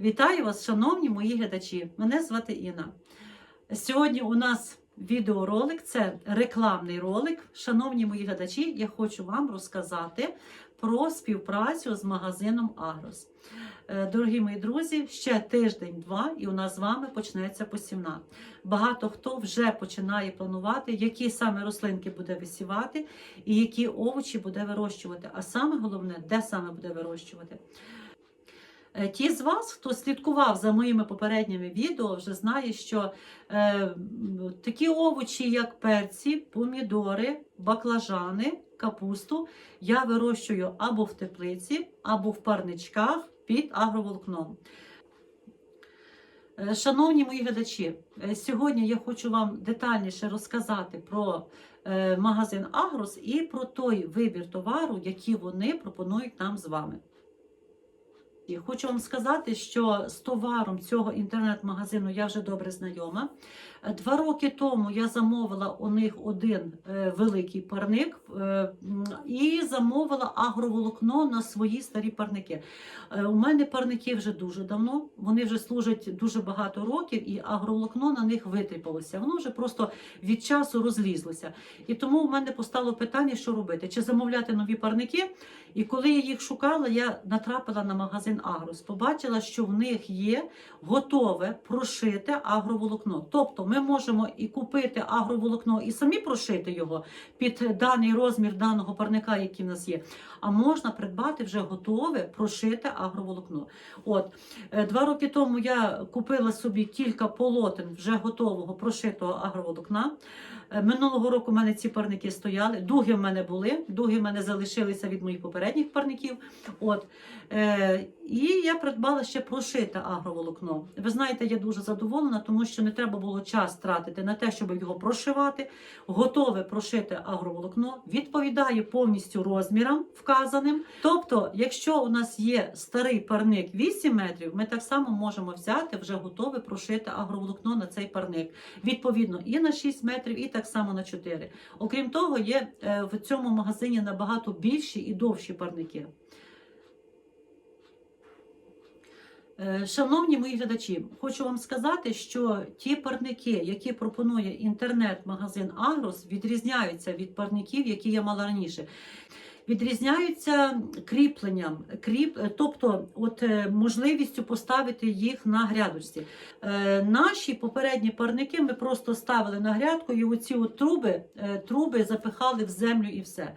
Вітаю вас, шановні мої глядачі. Мене звати Інна. Сьогодні у нас відеоролик, це рекламний ролик. Шановні мої глядачі, я хочу вам розказати про співпрацю з магазином Агрос. Е, Дорогі мої друзі, ще тиждень-два, і у нас з вами почнеться посівна. Багато хто вже починає планувати, які саме рослинки буде висівати і які овочі буде вирощувати. А саме головне, де саме буде вирощувати. Е, Ті з вас, хто слідкував за моїми попередніми відео, вже знає, що е, такі овочі, як перці, помідори, баклажани, капусту, я вирощую або в теплиці, або в парничках під агроволокном. Е, Шановні мої глядачі, е, сьогодні я хочу вам детальніше розказати про магазин Агрос і про той вибір товару, який вони пропонують нам з вами. І Хочу вам сказати, що з товаром цього інтернет-магазину я вже добре знайома. Два роки тому я замовила у них один е, великий парник е, і замовила агроволокно на свої старі парники. Е, у мене парники вже дуже давно, вони вже служать дуже багато років, і агроволокно на них витріпалося. Воно вже просто від часу розлізлося. І тому у мене постало питання, що робити: чи замовляти нові парники. І коли я їх шукала, я натрапила на магазин Агрос. Побачила, що в них є готове прошите агроволокно. Тобто ми можемо і купити агроволокно і самі прошити його під даний розмір даного парника, який в нас є. А можна придбати вже готове прошите агроволокно. От е, два роки тому я купила собі кілька полотен вже готового прошитого агроволокна. Е, Минулого року в мене ці парники стояли. Дуги в мене були, дуги в мене залишилися від моїх попередніх парників. От. Е, і я придбала ще прошите агроволокно. Ви знаєте, я дуже задоволена, тому що не треба було час тратити на те, щоб його прошивати. Готове прошите агроволокно відповідає повністю розмірам вказаним. Тобто, якщо у нас є старий парник 8 метрів, ми так само можемо взяти вже готове прошите агроволокно на цей парник. Відповідно, і на 6 метрів, і так само на 4. Окрім того, є е, в цьому магазині набагато більші і довші парники. Е, Шановні мої глядачі, хочу вам сказати, що ті парники, які пропонує інтернет-магазин Агрос, відрізняються від парників, які я мала раніше. Відрізняються кріпленням, кріп, е, тобто от, е, можливістю поставити їх на грядочці. Е, наші попередні парники ми просто ставили на грядку і оці от труби, труби запихали в землю і все.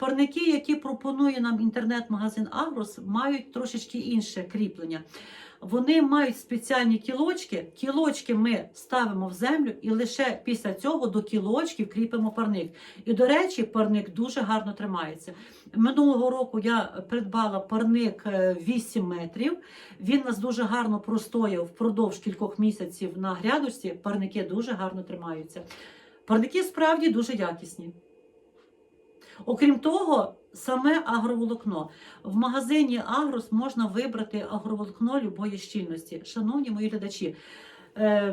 Парники, які пропонує нам інтернет-магазин Агрос, мають трошечки інше кріплення. Вони мають спеціальні кілочки. Кілочки ми ставимо в землю і лише після цього до кілочків кріпимо парник. І, до речі, парник дуже гарно тримається. Минулого року я придбала парник е, 8 метрів. Він нас дуже гарно простояв впродовж кількох місяців на грядочці. Парники дуже гарно тримаються. Парники справді дуже якісні. Окрім того, саме агроволокно. В магазині Агрос можна вибрати агроволокно любої щільності. Шановні мої глядачі,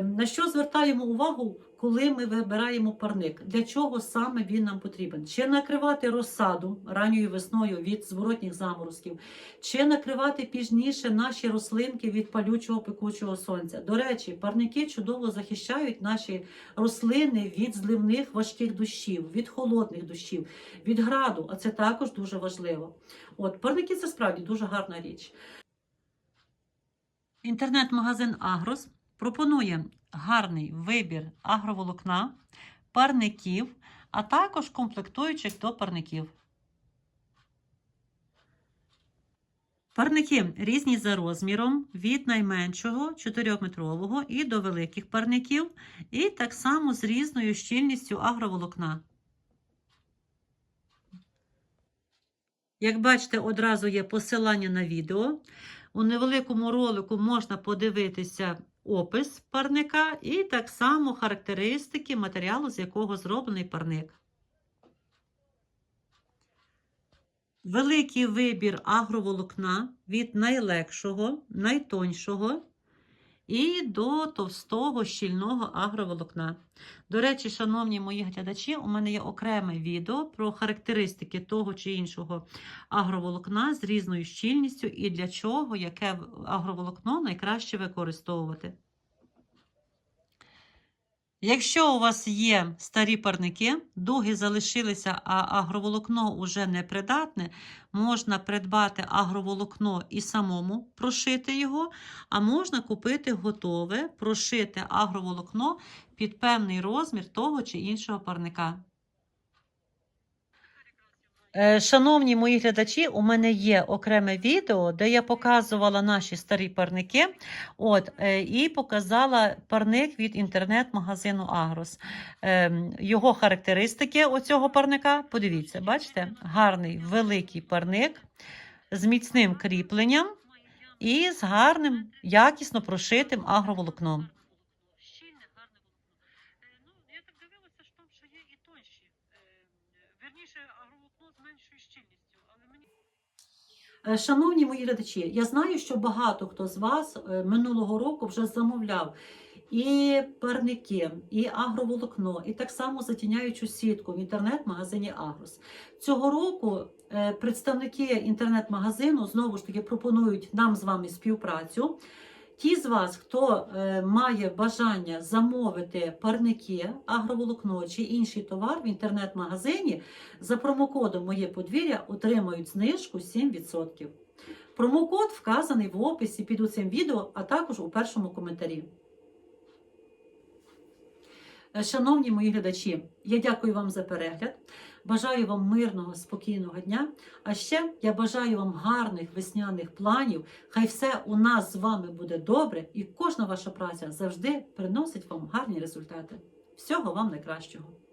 на що звертаємо увагу, коли ми вибираємо парник? Для чого саме він нам потрібен? Чи накривати розсаду ранньою весною від зворотніх заморозків, чи накривати пізніше наші рослинки від палючого пекучого сонця? До речі, парники чудово захищають наші рослини від зливних важких дощів, від холодних дощів, від граду, а це також дуже важливо. От парники це справді дуже гарна річ. Інтернет-магазин Агрос пропонує гарний вибір агроволокна, парників, а також комплектуючих до парників. Парники різні за розміром від найменшого 4-метрового і до великих парників, і так само з різною щільністю агроволокна. Як бачите, одразу є посилання на відео. У невеликому ролику можна подивитися опис парника і так само характеристики матеріалу, з якого зроблений парник. Великий вибір агроволокна від найлегшого, найтоншого і до товстого щільного агроволокна. До речі, шановні мої глядачі, у мене є окреме відео про характеристики того чи іншого агроволокна з різною щільністю і для чого яке агроволокно найкраще використовувати. Якщо у вас є старі парники, дуги залишилися, а агроволокно вже не придатне, можна придбати агроволокно і самому прошити його, а можна купити готове, прошити агроволокно під певний розмір того чи іншого парника. Е, Шановні мої глядачі, у мене є окреме відео, де я показувала наші старі парники. От, е, і показала парник від інтернет-магазину Агрос. Ем, Його характеристики оцього парника. Подивіться, бачите, гарний великий парник з міцним кріпленням і з гарним, якісно прошитим агроволокном. Вірніше, агроволокно з меншою щільністю, але мені Е, Шановні мої глядачі, я знаю, що багато хто з вас е, минулого року вже замовляв і парники, і агроволокно, і так само затіняючу сітку в інтернет-магазині Агрос. Цього року е, представники інтернет-магазину знову ж таки пропонують нам з вами співпрацю. Ті з вас, хто е, має бажання замовити парники, агроволокно чи інший товар в інтернет-магазині, за промокодом Моє подвір'я отримають знижку 7%. Промокод вказаний в описі під цим відео, а також у першому коментарі. Е, Шановні мої глядачі, я дякую вам за перегляд. Бажаю вам мирного, спокійного дня. А ще я бажаю вам гарних весняних планів. Хай все у нас з вами буде добре, і кожна ваша праця завжди приносить вам гарні результати. Всього вам найкращого!